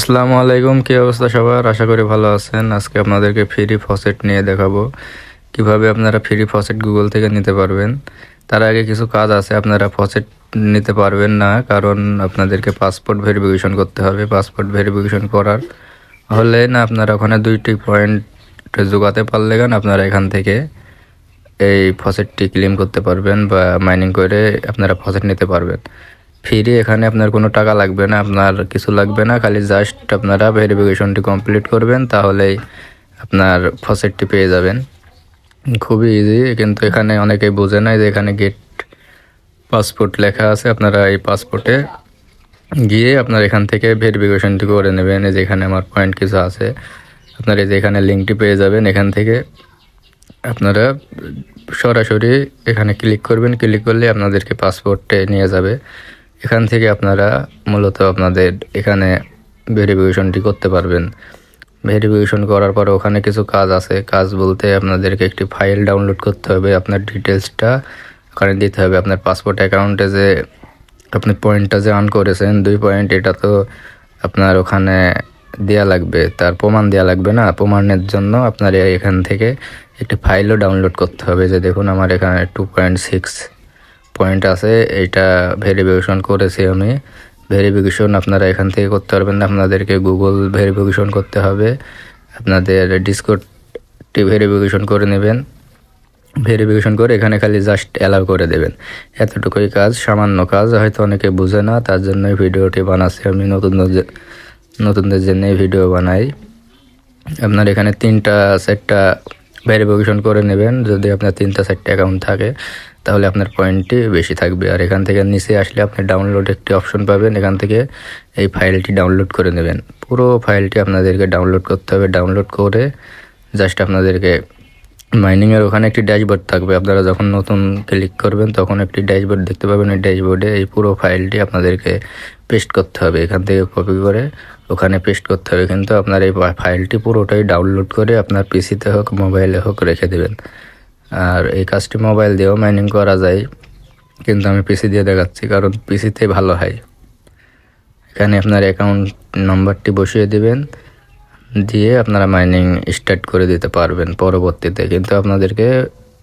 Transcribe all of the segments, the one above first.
আসসালামু আলাইকুম, কি অবস্থা সবার? আশা করি ভালো আছেন। আজকে আপনাদেরকে ফ্রি ফসেট নিয়ে দেখাবো। কীভাবে আপনারা ফ্রি ফসেট গুগল থেকে নিতে পারবেন। তার আগে কিছু কাজ আছে, আপনারা ফসেট নিতে পারবেন না, কারণ আপনাদেরকে পাসপোর্ট ভেরিফিকেশন করতে হবে। পাসপোর্ট ভেরিফিকেশন করার হলে না, আপনারা ওখানে দুইটি পয়েন্ট যোগাতে পারলে গান, আপনারা এখান থেকে এই ফসেটটি ক্লেম করতে পারবেন বা মাইনিং করে আপনারা ফসেট নিতে পারবেন। ফ্রি এখানে আপনার কোনো টাকা লাগবে না, আপনার কিছু লাগবে না, খালি জাস্ট আপনারা ভেরিফিকেশনটি কমপ্লিট করবেন, তাহলেই আপনার ফসেটটি পেয়ে যাবেন। খুবই ইজি কিন্তু এখানে অনেকেই বোঝে না যে এখানে গেট পাসপোর্ট লেখা আছে, আপনারা এই পাসপোর্টে গিয়ে আপনার এখান থেকে ভেরিফিকেশনটি করে নেবেন, এই যে এখানে আমার পয়েন্ট কিছু আছে। আপনার এই যে এখানে লিঙ্কটি পেয়ে যাবেন, এখান থেকে আপনারা সরাসরি এখানে ক্লিক করবেন ক্লিক করলে আপনাদেরকে পাসপোর্টে নিয়ে যাবে। এখান থেকে আপনারা মূলত আপনাদের এখানে ভেরিফিকেশনটি করতে পারবেন। ভেরিফিকেশন করার পর ওখানে কিছু কাজ আছে। কাজ বলতে আপনাদেরকে একটি ফাইল ডাউনলোড করতে হবে, আপনার ডিটেলসটা ওখানে দিতে হবে। আপনার পাসপোর্ট অ্যাকাউন্টে যে আপনি পয়েন্টটা যে অন করেছেন, দুই পয়েন্ট এটা তো আপনার ওখানে দেয়া লাগবে। তার প্রমাণ দেওয়া লাগবে না। প্রমাণের জন্য আপনার এখান থেকে একটি ফাইলও ডাউনলোড করতে হবে। যে দেখুন, আমার এখানে টু পয়েন্ট সিক্স পয়েন্ট আছে এটা ভেরিফিকেশন করেছি আমি। ভেরিফিকেশন আপনারা এখান থেকে করতে পারবেন না, আপনাদেরকে গুগল ভেরিফিকেশন করতে হবে। আপনাদের ডিসকোডটি ভেরিফিকেশন করে নেবেন। ভেরিফিকেশন করে এখানে খালি জাস্ট অ্যালাউ করে দেবেন। এতটুকুই কাজ, সামান্য কাজ, হয়তো অনেকে বুঝে না, তার জন্যই ভিডিওটি বানাচ্ছি আমি, নতুন নতুনদের জন্য ভিডিও বানাই। আপনার এখানে তিনটা সেটটা ভেরিফিকেশন করে নেবেন, যদি আপনার তিনটা চারটে অ্যাকাউন্ট থাকে। তাহলে আপনার পয়েন্টটি বেশি থাকবে। আর এখান থেকে নিচে আসলে আপনি ডাউনলোড একটি অপশন পাবেন। এখান থেকে এই ফাইলটি ডাউনলোড করে নেবেন। পুরো ফাইলটি আপনাদেরকে ডাউনলোড করতে হবে। ডাউনলোড করে জাস্ট আপনাদেরকে মাইনিংয়ের ওখানে একটি ড্যাশবোর্ড থাকবে। আপনারা যখন নতুন ক্লিক করবেন, তখন একটি ড্যাশবোর্ড দেখতে পাবেন। এই ড্যাশবোর্ডে এই পুরো ফাইলটি আপনাদেরকে পেস্ট করতে হবে। এখান থেকে কপি করে ওখানে পেস্ট করতে হবে। কিন্তু আপনার এই ফাইলটি পুরোটাই ডাউনলোড করে আপনার পিসিতে হোক মোবাইলে হোক রেখে দেবেন। আর এই কাজটি মোবাইল দিয়েও মাইনিং করা যায়, কিন্তু আমি পিসি দিয়ে দেখাচ্ছি, কারণ পিসিতে ভালো হয়। এখানে আপনার অ্যাকাউন্ট নম্বরটি বসিয়ে দেবেন, দিয়ে আপনারা মাইনিং স্টার্ট করে দিতে পারবেন পরবর্তীতে। কিন্তু আপনাদেরকে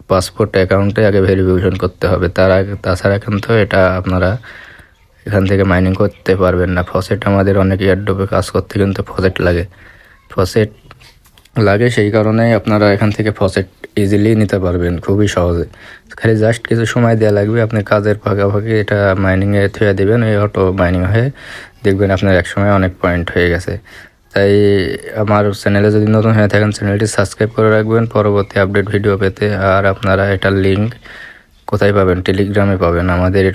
পাসপোর্ট অ্যাকাউন্টে আগে ভেরিফিকেশন করতে হবে। তার আগে, তাছাড়া কিন্তু এটা আপনারা এখান থেকে মাইনিং করতে পারবেন না। ফসেট আমাদের অনেক এয়ারডোপে কাজ করতে কিন্তু ফসেট লাগে। ফসেট লাগে, সেই কারণেই আপনারা এখান থেকে ফসেট ইজিলি নিতে পারবেন, খুবই সহজে। খালি জাস্ট কিছু সময় দেওয়া লাগবে, আপনি কাজের ফাঁকাফাঁকি এটা মাইনিংয়ে থুয়ে দেবেন, এই অটো মাইনিং হয়ে দেখবেন আপনার এক সময় অনেক পয়েন্ট হয়ে গেছে। তাই আমার চ্যানেলে যদি নতুন হয়ে থাকেন চ্যানেলটি সাবস্ক্রাইব করে রাখবেন, পরবর্তী আপডেট ভিডিও পেতে, আর আপনারা এটার লিঙ্ক কোথায় পাবেন? টেলিগ্রামে পাবেন। আমাদের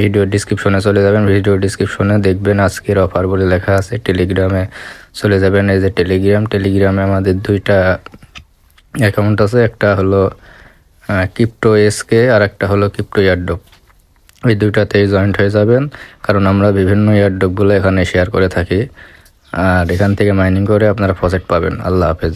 ভিডিও ডিসক্রিপশনে চলে যাবেন। ভিডিও ডিসক্রিপশনে দেখবেন আজকের অফার বলে লেখা আছে। টেলিগ্রামে চলে যাবেন। এই যে টেলিগ্রাম টেলিগ্রামে আমাদের দুইটা অ্যাকাউন্ট আছে। একটা হলো ক্রিপ্টো এসকে আর একটা হলো ক্রিপ্টো ইয়ারডোপ এই দুইটাতেই জয়েন্ট হয়ে যাবেন। কারণ আমরা বিভিন্ন ইয়ারডোপগুলো এখানে শেয়ার করে থাকি। আর এখান থেকে মাইনিং করে আপনারা প্রজেক্ট পাবেন। আল্লাহ হাফেজ।